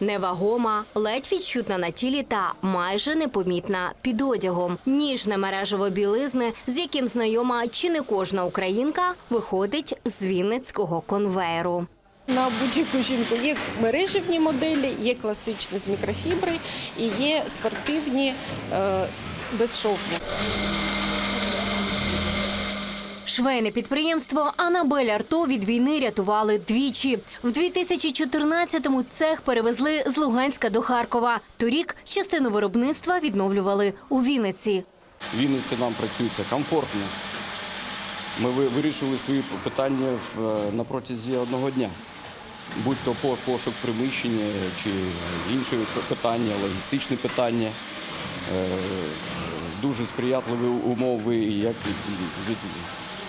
Невагома, ледь відчутна на тілі та майже непомітна під одягом. Ніжне мережево білизни, з яким знайома чи не кожна українка, виходить з вінницького конвеєру. На будь-яку жінку є мережевні моделі, є класичні з мікрофібри і є спортивні е, безшовні. Швейне підприємство Анабель Арто від війни рятували двічі. В 2014-му цех перевезли з Луганська до Харкова. Торік частину виробництва відновлювали у Вінниці. В Вінниці нам працюється комфортно. Ми ви- вирішили свої питання е, на протязі одного дня. Будь то по- пошук приміщення чи інші питання, логістичні питання. Е, Дуже сприятливі умови як від,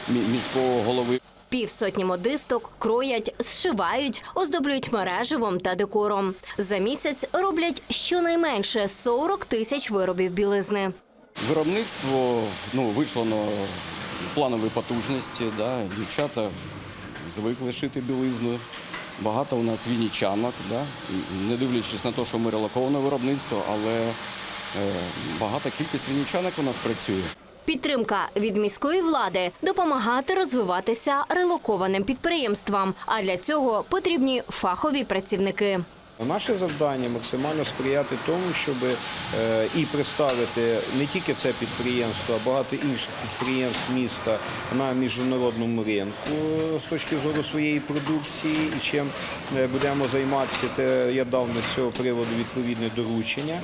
міського голови. Півсотні модисток кроять, зшивають, оздоблюють мереживом та декором. За місяць роблять щонайменше 40 тисяч виробів білизни. Виробництво ну, вийшло на планові потужності. Да. Дівчата звикли шити білизну. Багато у нас вінничанок, да. Не дивлячись на те, що ми релоковане виробництво, але е, багата кількість вінничанок у нас працює. Підтримка від міської влади допомагати розвиватися релокованим підприємствам. А для цього потрібні фахові працівники. Наше завдання максимально сприяти тому, щоб е, і представити не тільки це підприємство, а багато інших підприємств міста на міжнародному ринку е, з точки зору своєї продукції. І чим е, будемо займатися, те я дав на цього приводу відповідне доручення.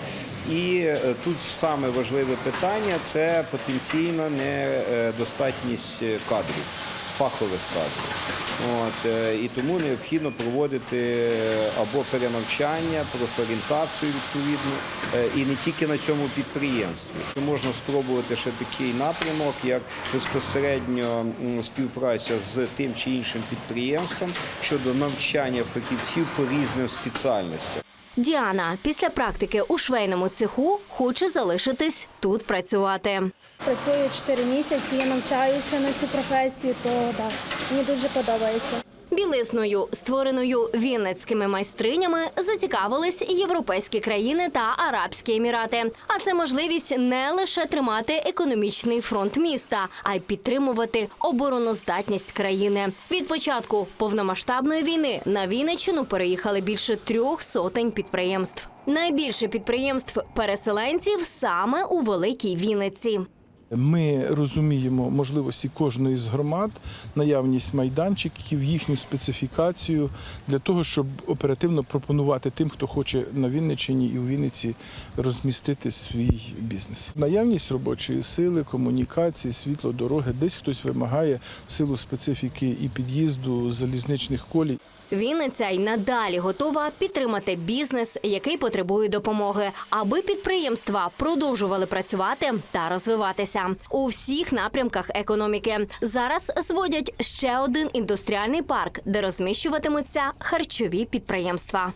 І тут саме важливе питання це потенційна недостатність кадрів, фахових кадрів. От, е, і тому необхідно проводити е, або перенавчання, профорієнтацію відповідно, е, і не тільки на цьому підприємстві. Можна спробувати ще такий напрямок, як безпосередньо співпраця з тим чи іншим підприємством щодо навчання фахівців по різним спеціальностям. Діана після практики у швейному цеху хоче залишитись тут працювати. Працюю 4 місяці, я навчаюся на цю професію, то так, мені дуже подобається. Білизною, створеною вінницькими майстринями, зацікавились європейські країни та Арабські Емірати. А це можливість не лише тримати економічний фронт міста, а й підтримувати обороноздатність країни. Від початку повномасштабної війни на Вінниччину переїхали більше трьох сотень підприємств. Найбільше підприємств переселенців саме у Великій Вінниці. Ми розуміємо можливості кожної з громад, наявність майданчиків, їхню специфікацію для того, щоб оперативно пропонувати тим, хто хоче на Вінниччині і у Вінниці розмістити свій бізнес. Наявність робочої сили, комунікації, світло, дороги, десь хтось вимагає в силу специфіки і під'їзду залізничних колій. Вінниця й надалі готова підтримати бізнес, який потребує допомоги, аби підприємства продовжували працювати та розвиватися у всіх напрямках економіки. Зараз зводять ще один індустріальний парк, де розміщуватимуться харчові підприємства.